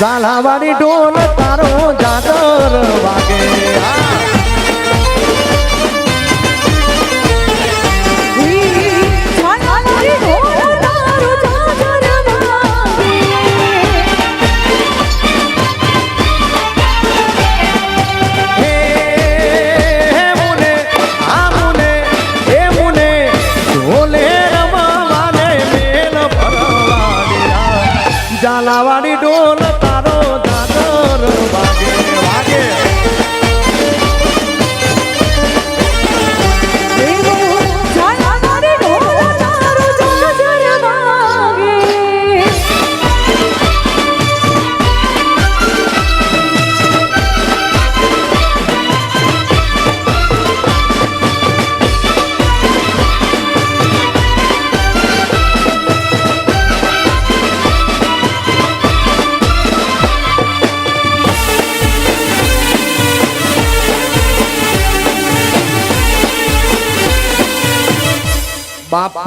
ઝાલાવાડી ઢોલ તારો જાદર વાગે આ.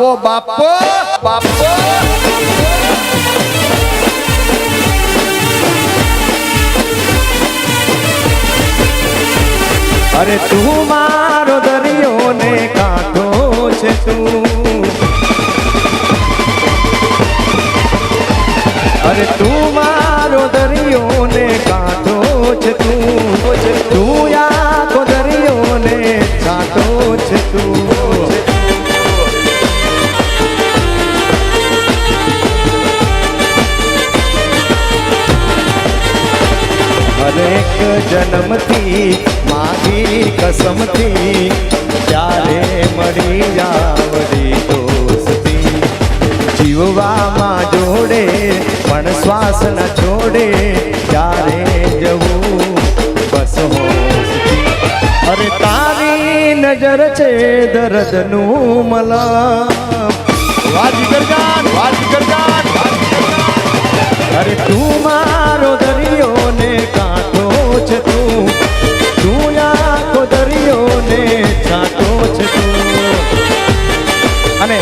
બાપો બાપો બાપો. અરે તું છે દર્દનું મલમ વાજી કરજાન વાજી વાજી અરે તું મારો દરિયો ને કાંઠો છે તું. તું આખો દરિયો ને કાંઠો છે તું. અને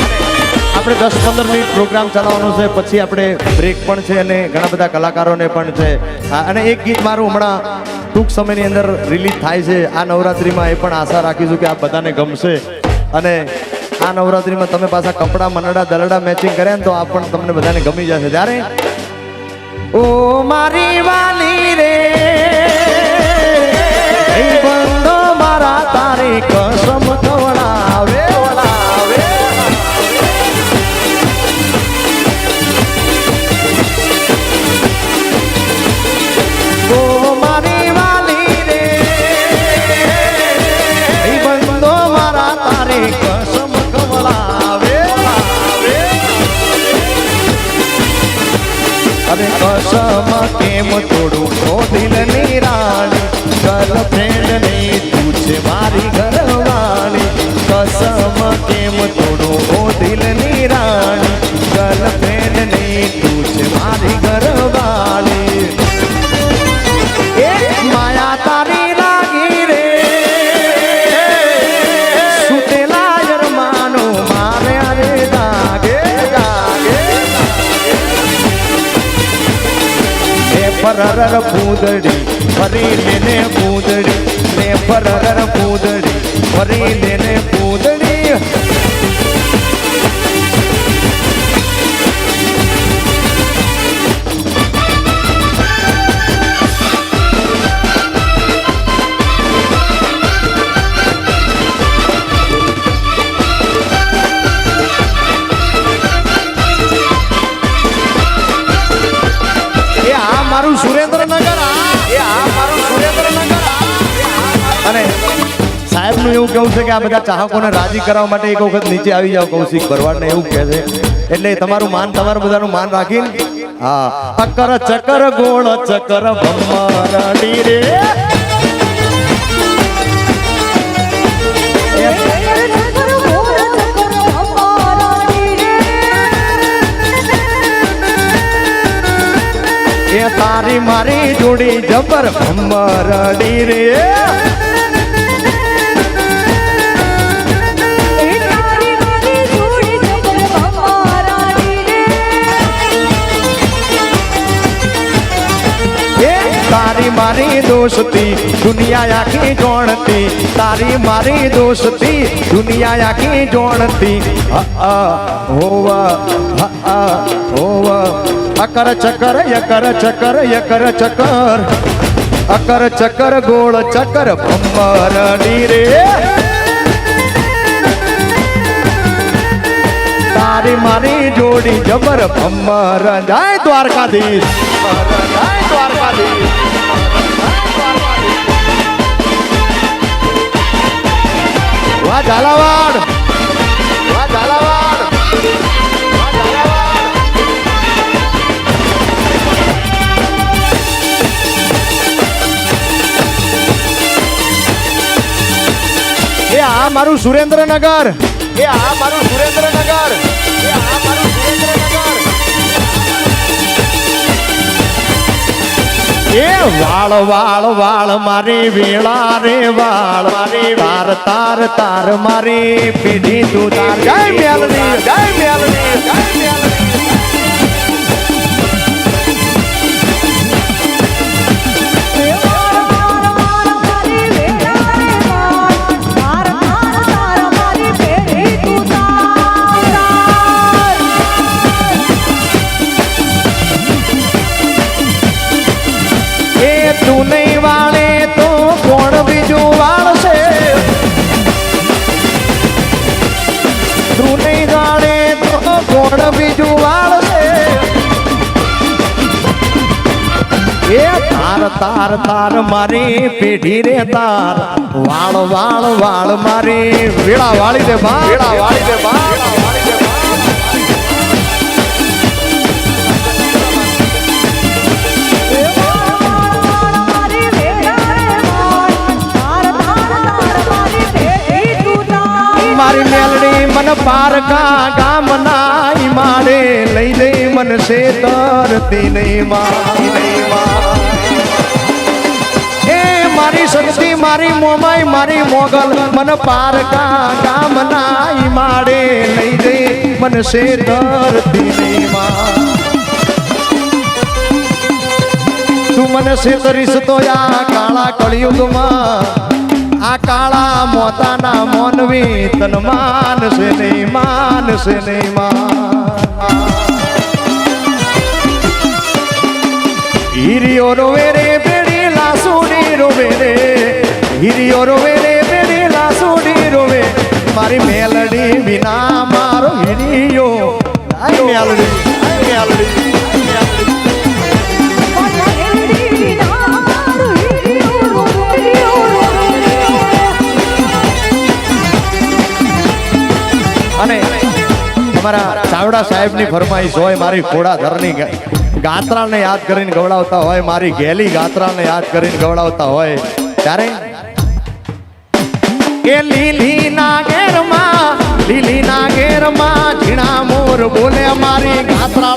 આપણે દસ પંદર મિનિટ પ્રોગ્રામ ચલાવવાનો છે, પછી આપણે બ્રેક પણ છે અને ઘણા બધા કલાકારોને પણ છે. અને એક ગીત મારું હમણાં ટૂંક સમયની અંદર રિલીઝ થાય છે. આ નવરાત્રિમાં એ પણ આશા રાખીશું કે આ બધાને ગમશે. અને આ નવરાત્રિમાં તમે પાછા કપડાં, મનડા, દલડા મેચિંગ કર્યા ને તો આ પણ તમને બધાને ગમી જશે. ત્યારે ઓ મારી વાલી રે બંધો મારા તારી પરરર પૂદડી ફરી લેને પૂદડી ને પરરર પૂદડી ફરી લેને પૂદડી એવું છે કે આ બધા ચાહકોને રાજી કરવા માટે એક વખત નીચે આવી જાવ કૌશિક ભરવાડને એવું કહે છે. એટલે તમારું માન, તમારું બધાનું માન રાખીને, હા. અકર ચકર ગોળ ચકર રે. એ તારી મારી જોડી જબર ભમરડી રે. દોસ્તી, દુનિયા આખી જોણતી. તારી મારી દોસ્તી, દુનિયા આખી જોણતી. અકર ચકર, યકર ચકર યકર ચકર. અકર ચકર, ગોળ ચકર ભંબર રે. તારી મારી જોડી જબર ભમર જાય દ્વારકાધીશ. જાય દ્વારકાધીશ. વાહ ઝાલાવાડ. વાહ ઝાલાવાડ. એ આ મારું સુરેન્દ્રનગર. એ આ મારું સુરેન્દ્રનગર. વાળ વાળ વાળ મારી વેળા રે વાળ. મારી તાર તાર તાર મારી પીધી તું તાર જય મેલની જય મેલની જય મેલડી તું નહીં વાળે તો કોણ બીજું વાળશે? તું નહીં વાળે તો કોણ બીજું વાળશે? એ તાર તાર તાર મારી પેઢી રે તાર. વાળ વાળ વાળ મારી વેળા વાળી દે બા વેળા વાળી દે બા મારી મેલડી મન પારકા ગામ નાઈ માડે લઈ લે મન સે તરતી નહીં માં એ મારી શક્તિ, મારી મોમાઈ, મારી મોગલ મન પારકા ગામ નાઈ માડે લઈ લે મન સે તરતી નહીં માં તું મને છેતરીશ તો આ કાળા કળિયુગમાં આ કાળા મોતાના મોનવી તન માનશે નહીં માનશે નહીં, માન. હિરિયો રોવે રે, બેડી લાસુડી રોવે રે. હિરિયો રોવે રે, બેડી લાસુડી રોવે મારી મેલડી વિના મારો હિરિયો મેલડી મેલડી. ચાવડા સાહેબની ફરમાઈશ હોય, મારી ઘોડાધરની ગાત્રાને યાદ કરીને ગવડાવતા હોય, મારી ગેલી ગાત્રાને યાદ કરીને ગવડાવતા હોય, ત્યારે? એ લીલી ના ઘેરમાં લીલી ના ઘેરમાં ઝીણા મોર બોલે મારી ગાત્રા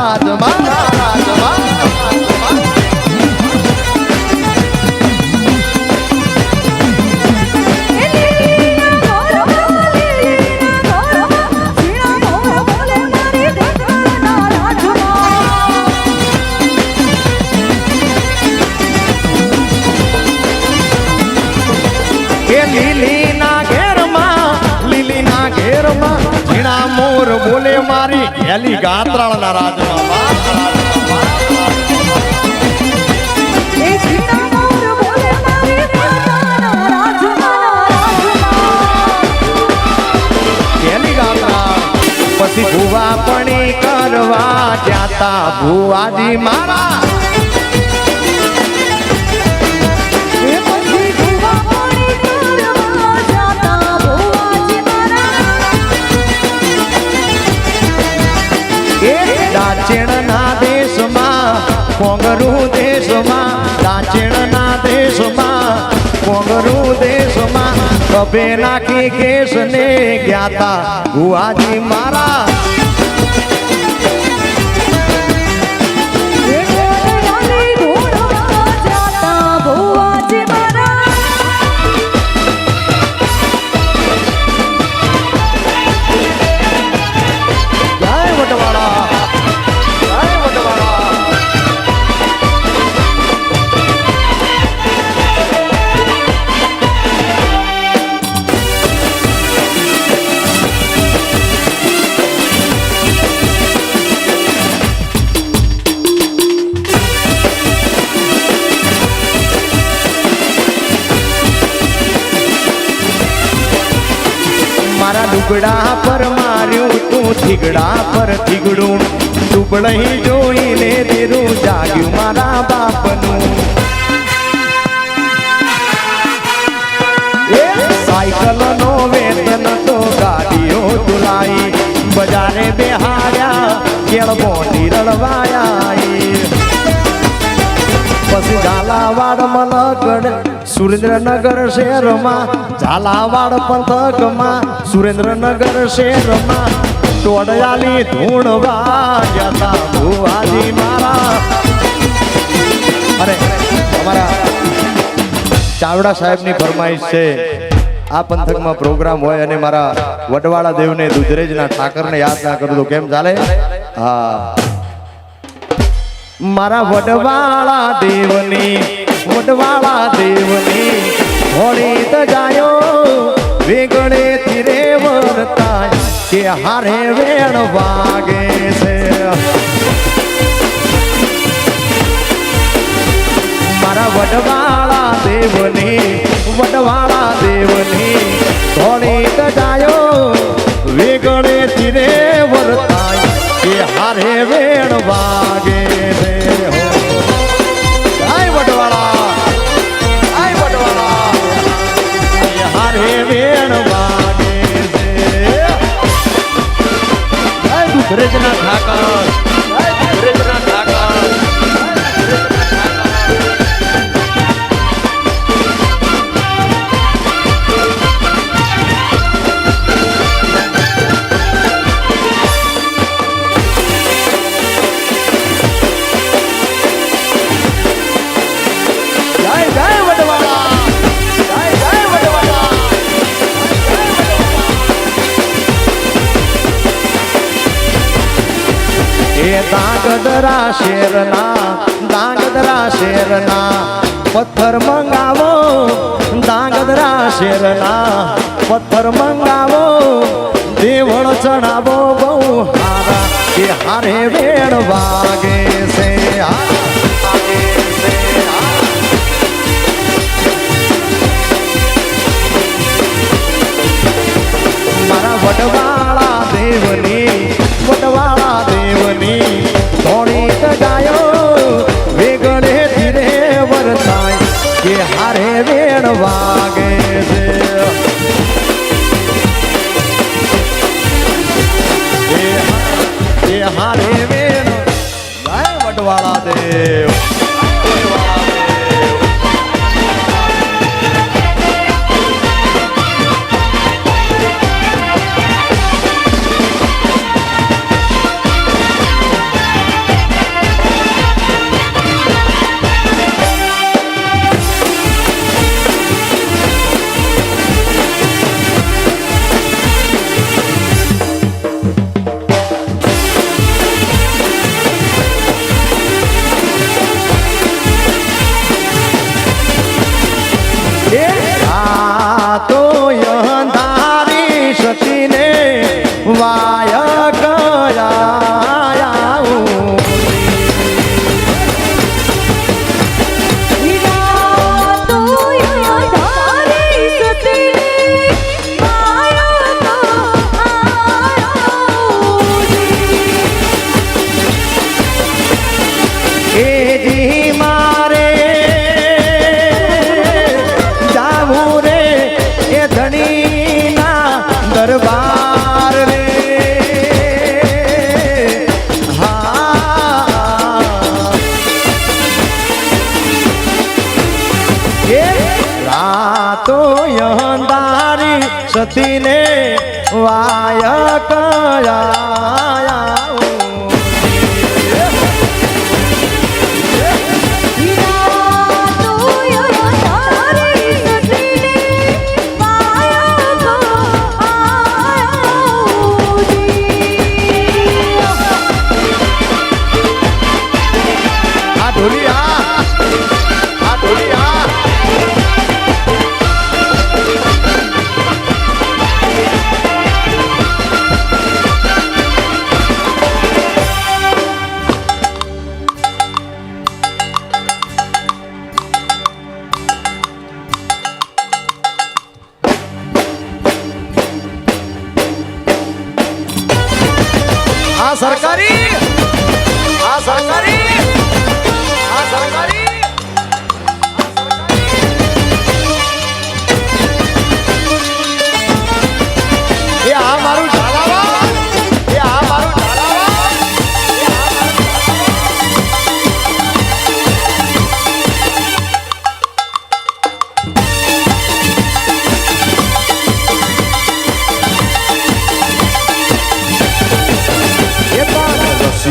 રાજમાં રાજમાં. મોર બોલે મારી. ગેલી ગાત્રાળના રાજમાં પછી ભુવા પણ કરવા જાતા ભુવાજી મારા. કોંગરું દેશમાં દાચેણના દેશમાં કોંગરૂ દેશમાં કભે નાખી કેસને જ્ઞાતા ગુવાજી મારા ઝાલાવાડ મલગઢ સુરેન્દ્રનગર શહેરમાં, ઝાલાવાડ પંથકમાં સુરેન્દ્રનગર શહેરમાં ટોડયાલી ધૂણવા ગયા ભુવાજી મારા અરે, અમારા ચાવડા સાહેબની ફરમાઈશ છે, આ પંથકમાં પ્રોગ્રામ હોય અને મારા વડવાળા દેવને દુધરેજના ઠાકરને યાદ ના કરું તો કેમ ચાલે? હા. મારા વડવાળા દેવની વડવાળા દેવની, હોળી તજાયો વેગણે ધીરે વરતાય, કે હારે વેણ વાગે છે. મારા વડવાળા દેવની વડવાળા દેવની ધોળી તજાયો વેગણે ધીરે વરતાય કે હારે વેણ વાગે રે હો. આય વડવાળા આય વડવાળા. કે હારે વેણ વાગે રે જય દુધરેજના ઠાકર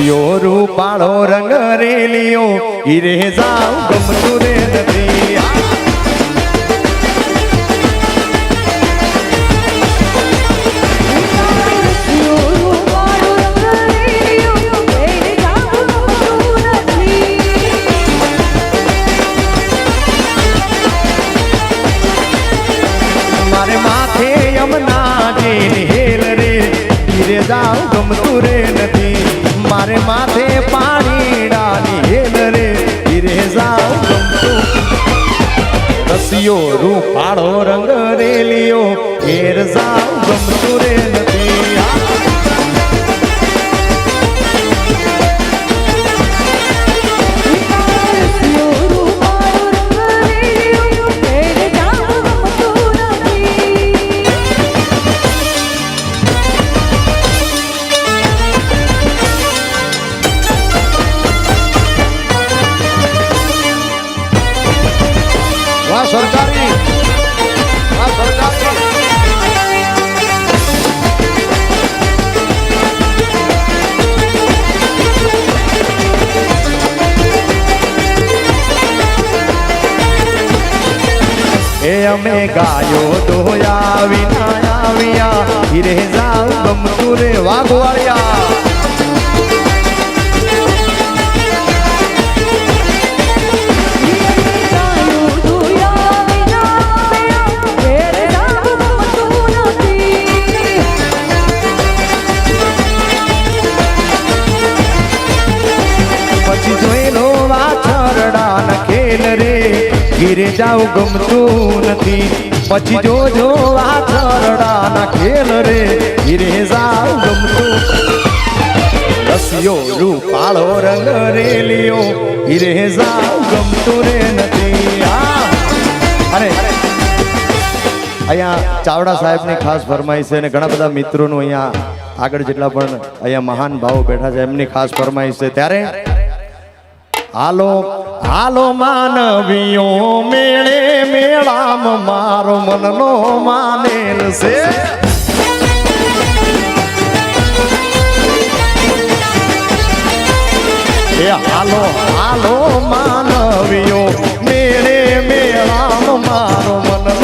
રસિયો રૂપાળો રંગ રેલિયો ઈરે જાવ ગમતું રે નથી રૂપાળો રંગ રેલિયો ઘેર જાવ ગમતું રે. અમે ગાયો દોયા વિના આવ્યા હિરે જાવ ગમતું રે વાઘવાળિયા. જાવ ગમતું નથી. પછી જોજો વાછરડા ન ખેલ રે, હીરે જાઉં ગમતું. રસિયો રૂપાળો રંગ રેલિયો હીરે જાઉં ગમતું રે નથી. આ અરે અહીંયા ચાવડા સાહેબની ખાસ ફરમાઈશ છે અને ઘણા બધા મિત્રોનું અહીંયા આગળ જેટલા પણ અહીંયા મહાન ભાવો બેઠા છે, એમની ખાસ ફરમાઈશ છે. ત્યારે હાલો હાલો માનવીઓ, મેળે મેળામ મારો મનનો માનેલ છે. એ હાલો હાલો માનવીઓ, મેળે મેળામ મારો મનનો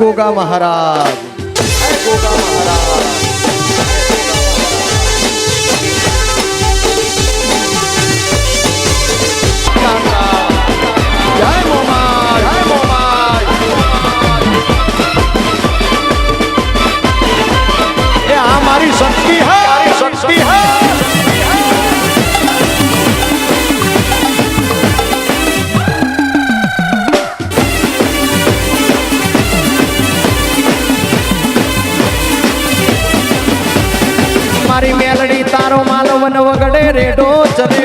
ગોગા મહારાજ ગોગા મહારાજ માલવન વગડે રેડો ચલે.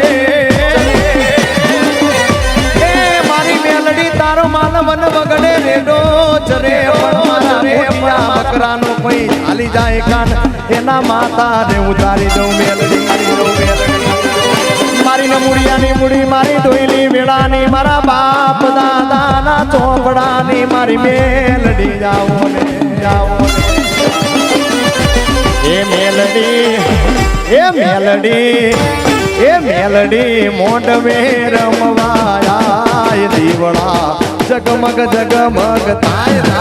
એ મારી મેલડી, તારો માલવન વગડે રેડો મોટિયા બકરાનો કોઈ હાલી જાય કાન. એના ને ઉતારી દઉં મેલડી, મારી નમુડિયાની મુડી, મારી ડોયલી વેળાની, મારા બાપ દાદાના ચોપડાની મારી મેલડી જાઓ ને, જાઓ એ મેલડી એ મેલડી એ મેલડી મોઢવે રમવાયા દીવડા જગમગ જગમગ થાય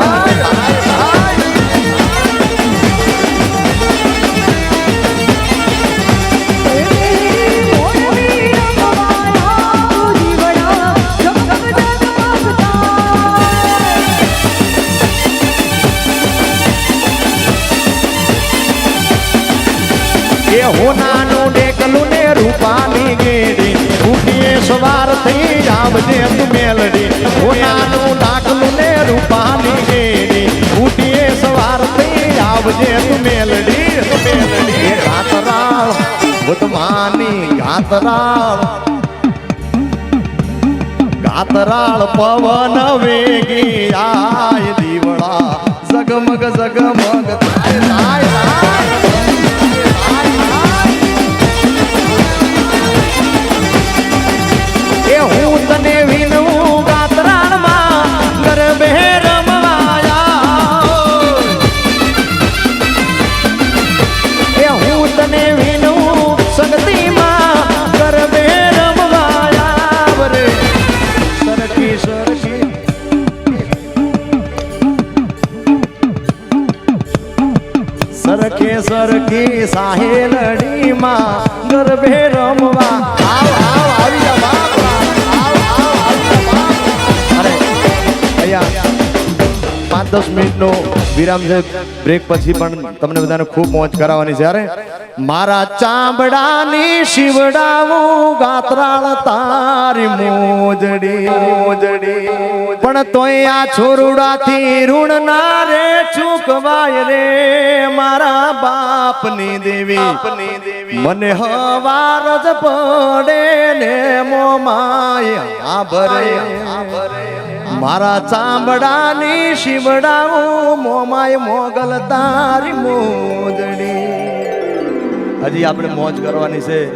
થઈ આવજે તું મેલડી. હોનાનું ડાકલું ને રૂપાની ગેડી ઉઠીએ સવાર થઈ આવજે તું મેલડી. મેલડી ગાતરાળ ભૂતમાની ગાતરાળ ગાતરાળ પવન વેગી આય દીવડા. જગમગ જગમગ થાય થાય એ હું તને વિનવું ગાતરાણમાં, ગરબે રમવાયા. એ હું તને વિનવું સંગતીમાં, ગરબે રમવાયા રે સરખી સરખી. સરખે, સરખી પાંચ દસ મિનિટનો વિરામ છે. બ્રેક પછી પણ તમને બધાને ખૂબ મોજ કરાવવાની છે. અરે મારા ચામડાની શિવડાવું ગાતરાળ તારી મોજડી મોજડી. પણ તોય આ છોરુડાથી ઋણ ના રે ચૂકવાય રે મારા બાપની દેવી. દેવી. મને હવાર જ પડે ને મોમાય આ ભરે. આ ભરે. મારા ચામડાની શિવડાઓ મોમાય મોગલ તારી મોજડી. હજી આપણે મોજ કરવાની છે.